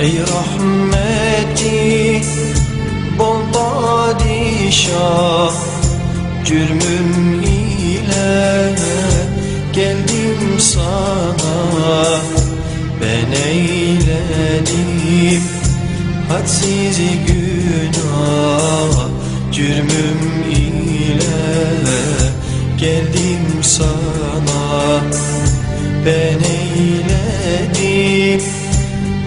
rahmeti Bol padişah Cürmüm ile geldim sana. Ben eyledim hadsiz günah Cürmüm ile geldim sana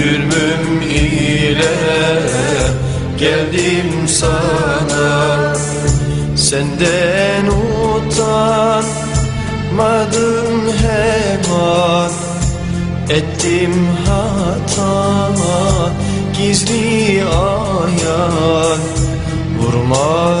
Cürmüm ile geldim sana. Senden utanmadım hemen. Ettim hata gizli ayan. Vurma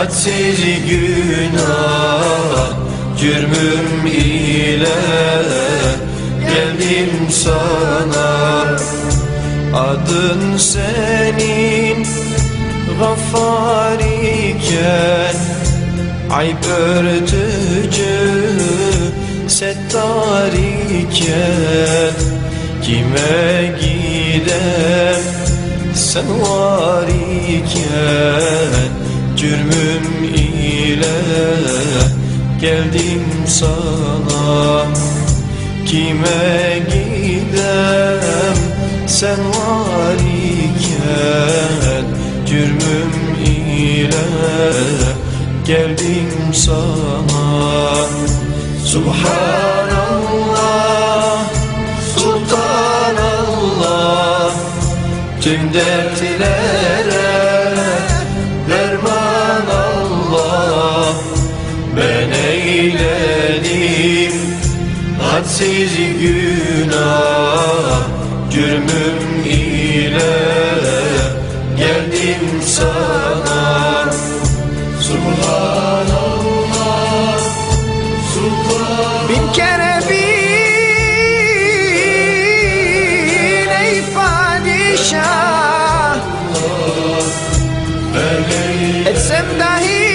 hadsiz günah Cürmüm ile geldim sana. Adın senin Gaffar iken Ayıp örtücü Settar iken Kime gidem Sen var iken Cürmüm ile Geldim sana. Kime gidem? Sen var iken Cürmüm ile geldim sana. Subhanallah Sultanallah Tüm dertlere hadsiz günah Cürmüm ile geldim sana. Subhanallah Subhan Bin kere bin ey padişah. Etsem dahi